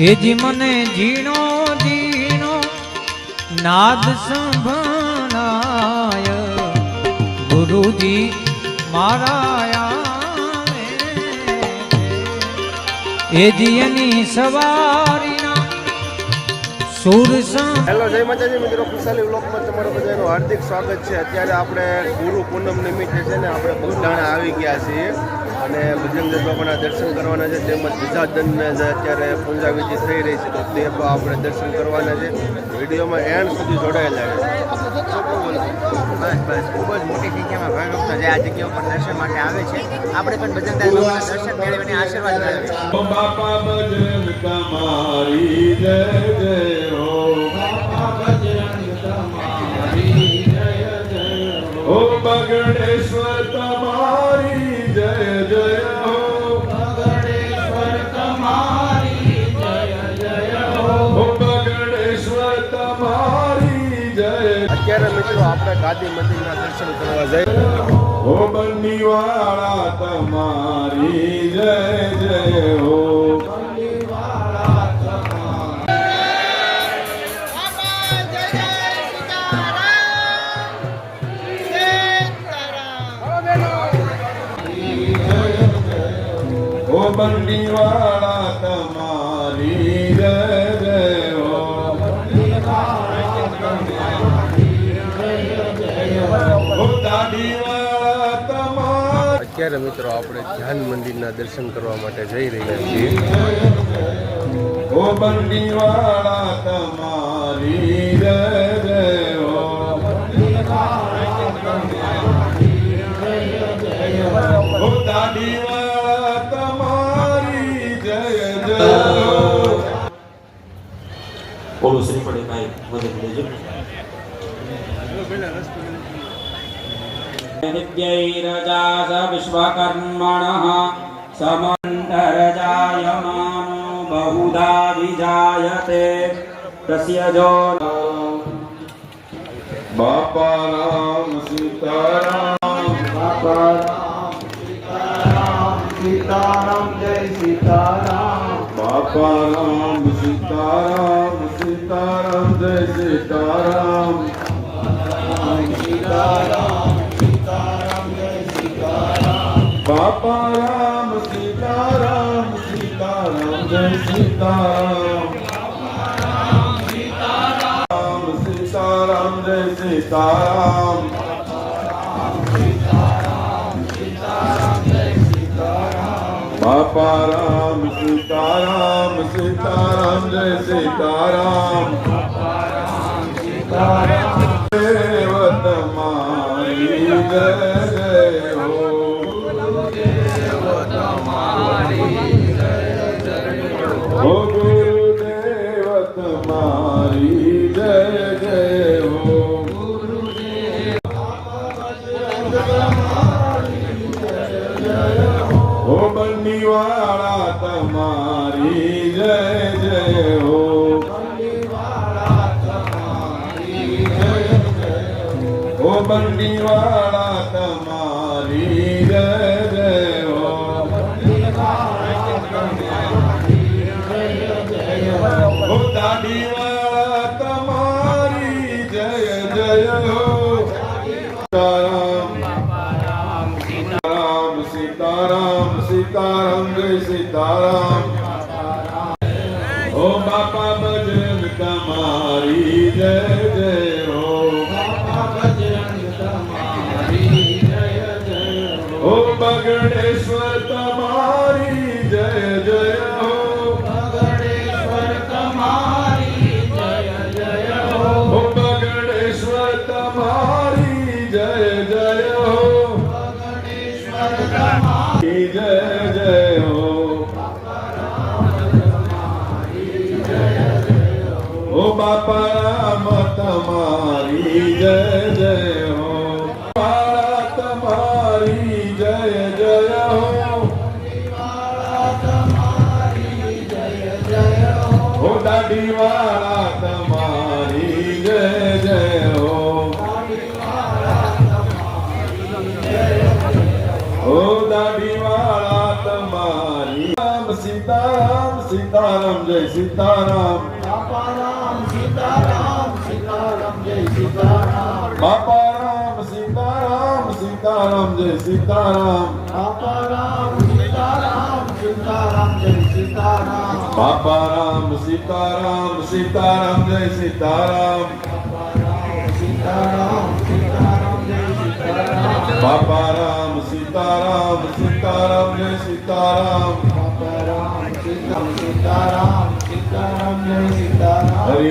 એ જી મને જીણો જીણો નાદ સંભળાય. ગુરુજી મારા આવે એ જી એની સવારીના સુર સં હેલો જય માતાજી. મિત્રો ખુશાલી બ્લોકમાં તમારું બધાનું હાર્દિક સ્વાગત છે. અત્યારે આપણે ગુરુ પૂનમ નિમિત્તે છે ને આપણે બગદાણા આવી ગયા છીએ અને બજરંગ બાબાના દર્શન કરવાના છે. તેમજ બીજાદનને જે અત્યારે પૂજા વિધિ થઈ રહી છે તો તે પણ આપણે દર્શન કરવાના છે. વિડીયોમાં એન્ડ સુધી જોડાયેલા છે બસ બસ. ખૂબ જ મોટી સંખ્યામાં ભાઈ ભક્તો જે આ જગ્યા ઉપર દર્શન માટે આવે છે. આપણે પણ બાબાના દર્શન મેળવીને આશીર્વાદ મેળવીએ. ઓ બાપા બજરંગ તમારી જય જય હો ઓ બગડેશ્વર તમારી જય જય હો. ઓ બગડેશ્વર તમારી જય. અત્યારે મિત્રો આપણે ગાંધી મંદિરના દર્શન કરવા જઈ ઓ બંડીવાળા તમારી જય જય હો. ઓ બંડીવાળા તમારી તમારી મિત્રો, આપણે ધ્યાન મંદિરના દર્શન કરવા માટે જઈ રહ્યા છીએ. શ્રી પડે કાંઈ મદદ લેજો નિત્યૈરજા સ વિશ્વકર્મણઃ સમંતરજાયમાનો બહુધા વિજાયતે તસ્ય જો બાપા રામ સીતારામ બાપા બાપા રામ સીતારામ જય સીતારામ રામ સીતારામ જય સીતારામ બાપા રામ સીતારામ સીતારામ જય સીતારામ દેવ તમારી જય જય બંડીવાળા તમારી જય જય હો હો બંડીવાળા તમારી જય જય હો હો દાઢીવાળા સીતારામ સીતારામ જય સીતારામ. ઓ બાપા બજરંગ તમારી જય જય. બાપા મત મારી જય જય હો. ભારત મારી જય જય હો. ઓ દાઢીવાળા તમારી જય જય હો. ઓ દાઢીવાળા તમારી રામ સીતારામ સીતારામ, જય સીતારામ. સીતારામ બાપા રામ સીતારામ સીતારામ જય સીતારામ બાપારામ સીતારામ સીતારામ જય સીતારામ બાપા રામ સીતારામ સીતારામ જય સીતારામ સીતારામ સીતારામ જય સીતારામ બાપા રામ સીતારામ સીતારામ જય સીતારામ બાપારામ સીતારામ સીતારામ સીતારામ જય સીતારામ હરિ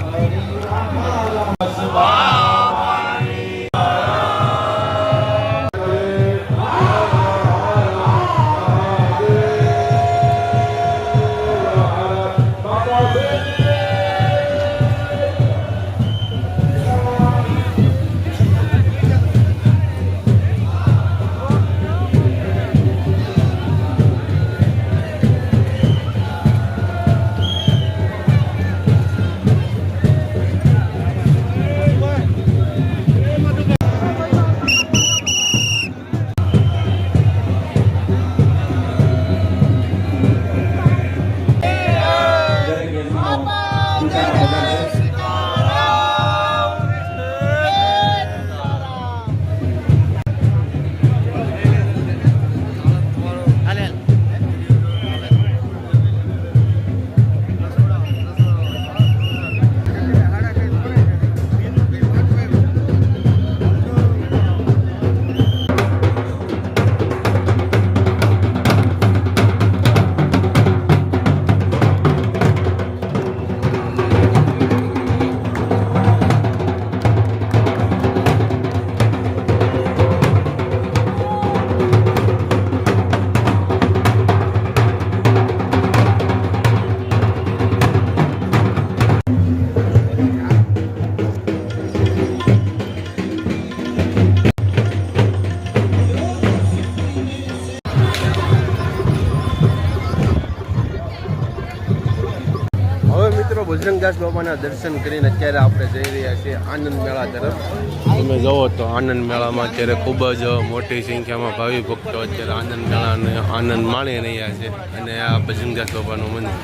બાબાના દર્શન કરીને અત્યારે આપણે જઈ રહ્યા છીએ આનંદ મેળા તરફ. તમે જુઓ તો આનંદ મેળામાં અત્યારે ખૂબ જ મોટી સંખ્યામાં ભાવિ ભક્તો અત્યારે આનંદ મેળાને આનંદ માણી રહ્યા છે અને આ બજરંગદાસ બાબાનું મંદિર.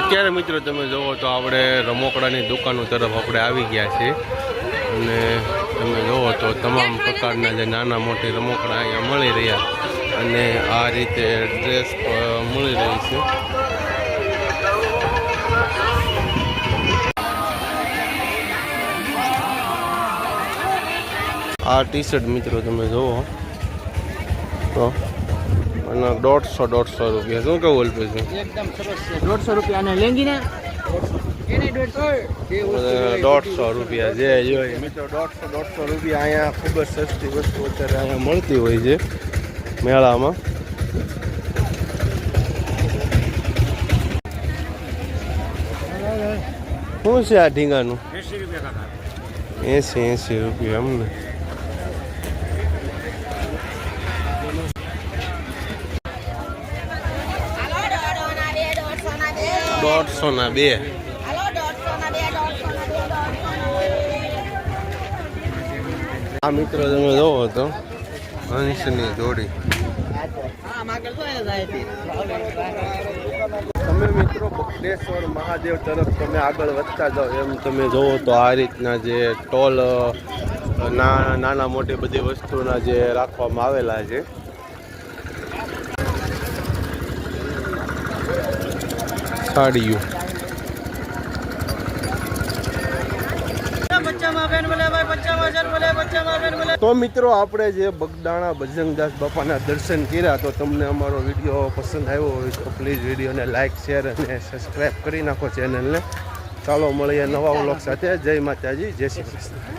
અત્યારે મિત્રો તમે જુઓ તો આપણે રમકડાની દુકાનો તરફ આપણે આવી ગયા છીએ. અને તમે જુઓ તો તમામ પ્રકારના જે નાના મોટી રમકડા અહીંયા મળી રહ્યા. અને આ રીતે ડ્રેસ મળી રહી છે. આ ટી શર્ટ મિત્રો તમે જુઓ તો અને દોઢસો દોઢસો રૂપિયા. શું કેવું એકદમ સરસ દોઢસો રૂપિયા અને લેંગીને? દોઢસો રૂપિયા જે જોઈએ. મિત્રો દોઢસો દોઢસો રૂપિયા અહીંયા ખૂબ જ સસ્તી વસ્તુ અત્યારે અહીંયા મળતી હોય છે. મેળામાં. શું છે આ ઢીંગાનું? એસી એસી રૂપિયા એમને દોઢસો ના બે. આ મિત્રો તમે જોવો તો. હંસની જોડી. તમે મિત્રો બગડેશ્વર મહાદેવ તરફ તમે આગળ વધતા જાઓ એમ તમે જોવો તો આ રીતના જે ટોલ નાના મોટી બધી વસ્તુના જે રાખવામાં આવેલા છે. સાડીઓ. તો મિત્રો, આપણે જે બગદાણા બજરંગદાસ બાપાના દર્શન કર્યા, તો તમને અમારો વીડિયો પસંદ આવ્યો હોય તો પ્લીઝ વિડીયોને લાઇક શેર અને સબસ્ક્રાઈબ કરી નાખો ચેનલને ચાલો મળીએ નવા વ્લોગ સાથે. જય માતાજી, જય શ્રી કૃષ્ણ.